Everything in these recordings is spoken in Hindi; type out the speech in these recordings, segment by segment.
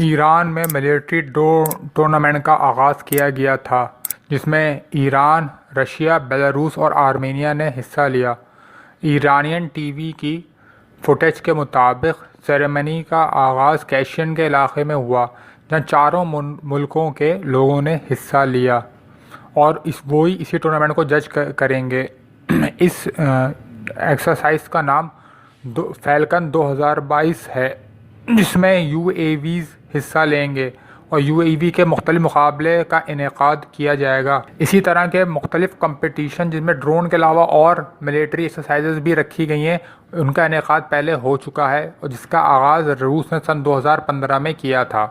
ईरान में मिलिट्री टूर्नामेंट का आगाज़ किया गया था, जिसमें ईरान, रशिया, बेलारूस और आर्मेनिया ने हिस्सा लिया। ईरानियन टीवी की फुटेज के मुताबिक सेरेमनी का आगाज़ कैशियन के इलाके में हुआ, जहाँ चारों मुल्कों के लोगों ने हिस्सा लिया। और इस, वो ही इसी टूर्नामेंट को जज करेंगे। इस एक्सरसाइज का नाम दो, फैल्कन 2022 है। जिसमें यू हिस्सा लेंगे और यूएवी के मुख्तलि मुकाबले का इनका किया जाएगा। इसी तरह के मुख्तलिफ़ कम्पटिशन जिसमें ड्रोन के अलावा और मिलिट्री एक्सरसाइज भी रखी गई हैं, उनका इनका पहले हो चुका है और जिसका आगाज़ रूस ने सन 2015 में किया था।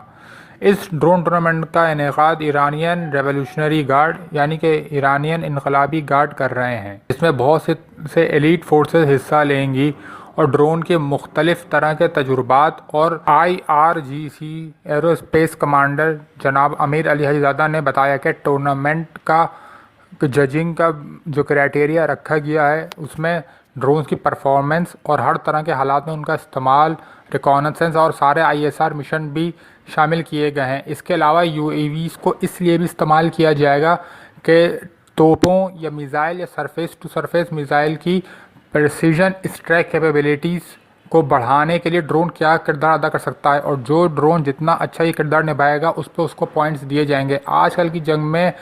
इस ड्रोन टूर्नामेंट का इनका ईरानियन रेवोल्यूशनरी गार्ड यानी कि ईरानियन इनकलाबी गार्ड कर रहे हैं। इसमें बहुत से से एलिट फोर्सेस हिस्सा लेंगी और ड्रोन के मुख्तलिफ़ तरह के तजुर्बात और I R G C aerospace commander जनाब अमीर अली हजीज़ादा ने बताया कि टूर्नामेंट का जजिंग का जो क्राइटेरिया रखा गया है, उसमें ड्रोन की परफॉर्मेंस और हर तरह के हालात में उनका इस्तेमाल, रिकॉनेसेंस और सारे आईएसआर मिशन भी शामिल किए गए हैं। इसके अलावा यू को इसलिए भी इस्तेमाल किया जाएगा कि तोपों या मिज़ाइल या सरफेस टू सरफेस मिज़ाइल की प्रेसिजन स्ट्राइक कैपेबिलिटीज़ को बढ़ाने के लिए ड्रोन क्या किरदार अदा कर सकता है? और जो ड्रोन जितना अच्छा ये किरदार निभाएगा, उस पर उसको पॉइंट्स दिए जाएँगे। आजकल की जंग में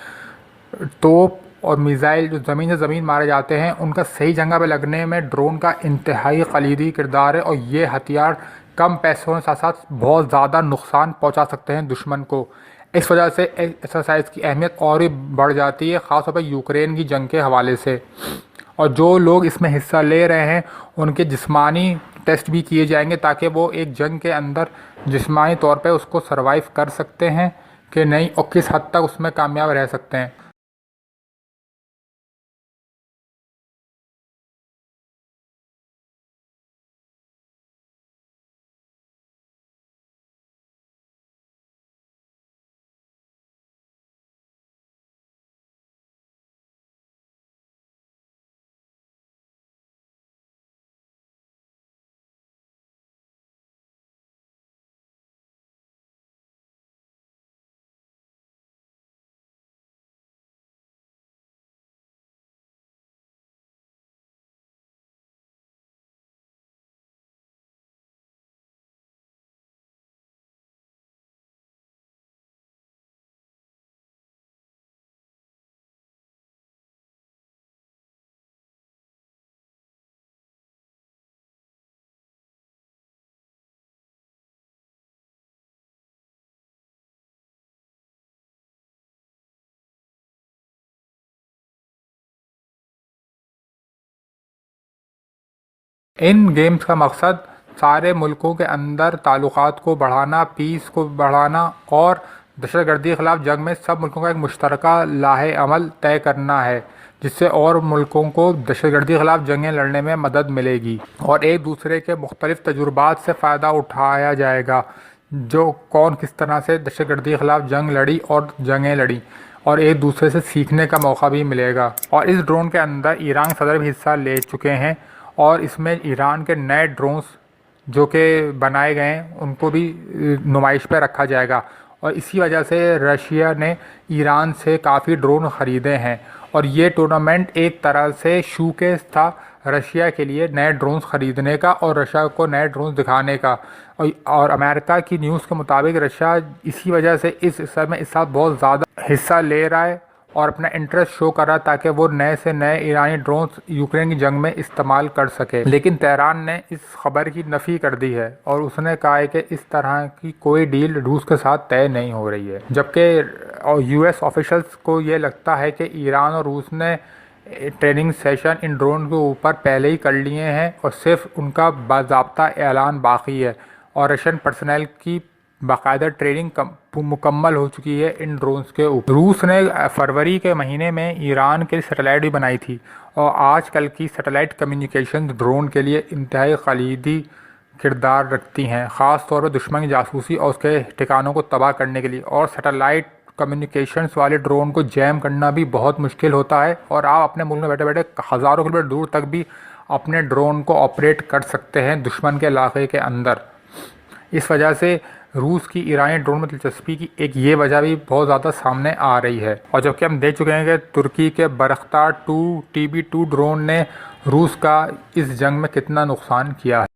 तोप और मिज़ाइल जो ज़मीन से ज़मीन मारे जाते हैं, उनका सही जगह पे लगने में ड्रोन का इंतहाई कलीदी किरदार है और ये हथियार कम पैसों के साथ साथ बहुत ज़्यादा नुकसान पहुँचा सकते हैं दुश्मन को। इस वजह से एक्सरसाइज की अहमियत और भी बढ़ जाती है, ख़ासतौर पर यूक्रेन की जंग के हवाले से। और जो लोग इसमें हिस्सा ले रहे हैं, उनके जिस्मानी टेस्ट भी किए जाएँगे ताकि वो एक जंग के अंदर जिस्मानी तौर पे उसको सरवाइव कर सकते हैं कि नहीं, और किस हद तक उसमें कामयाब रह सकते हैं। इन गेम्स का मकसद सारे मुल्कों के अंदर ताल्लुकात को बढ़ाना पीस को बढ़ाना और दहशत गर्दी के ख़िलाफ़ जंग में सब मुल्कों का एक मुश्तरक लाहे अमल तय करना है, जिससे और मुल्कों को दहशत गर्दी के ख़िलाफ़ जंगें लड़ने में मदद मिलेगी और एक दूसरे के मुख्तलिफ़ तजुर्बात से फ़ायदा उठाया जाएगा, जो कौन किस तरह से दहशत गर्दी के ख़िलाफ़ जंग लड़ी और जंगें लड़ी और एक दूसरे से सीखने का मौका भी मिलेगा। और इस ड्रोन के अंदर ईरान सदर भी हिस्सा ले चुके हैं और इसमें ईरान के नए ड्रोन्स जो कि बनाए गए हैं उनको भी नुमाइश पर रखा जाएगा। और इसी वजह से रशिया ने ईरान से काफ़ी ड्रोन ख़रीदे हैं। और ये टूर्नामेंट एक तरह से शू के था रशिया के लिए नए ड्रोन्स ख़रीदने का और रशिया को नए ड्रोन्स दिखाने का। और, और अमेरिका की न्यूज़ के मुताबिक रशिया इसी वजह से इस समय इस साथ बहुत ज़्यादा हिस्सा ले रहा है। और अपना इंटरेस्ट शो कर ताकि वो नए से नए ईरानी ड्रोन यूक्रेन की जंग में इस्तेमाल कर सके। लेकिन तेहरान ने इस खबर की नफ़ी कर दी है और उसने कहा है कि इस तरह की कोई डील रूस के साथ तय नहीं हो रही है। जबकि यूएस ऑफिशल्स को ये लगता है कि ईरान और रूस ने ट्रेनिंग सेशन इन ड्रोन के ऊपर पहले ही कर लिए हैं और सिर्फ़ उनका बाबा ऐलान बाकी है। और रशियन पर्सनल की बाकायदा ट्रेनिंग मुकम्मल हो चुकी है इन ड्रोन्स के ऊपर। रूस ने फरवरी के महीने में ईरान के लिए सैटेलाइट भी बनाई थी और आजकल की सैटेलाइट कम्युनिकेशन ड्रोन के लिए इंतहाई खलीदी किरदार रखती हैं ख़ास तौर पर दुश्मन की जासूसी और उसके ठिकानों को तबाह करने के लिए। और सैटेलाइट कम्युनिकेशंस वाले ड्रोन को जैम करना भी बहुत मुश्किल होता है और आप अपने मुल्क में बैठे बैठे हज़ारों किलोमीटर दूर तक भी अपने ड्रोन को ऑपरेट कर सकते हैं दुश्मन के इलाके के अंदर। इस वजह से रूस की ईरानी ड्रोन में दिलचस्पी की एक ये वजह भी बहुत ज़्यादा सामने आ रही है। और जबकि हम देख चुके हैं कि तुर्की के Bayraktar two T B two drone ने रूस का इस जंग में कितना नुकसान किया है।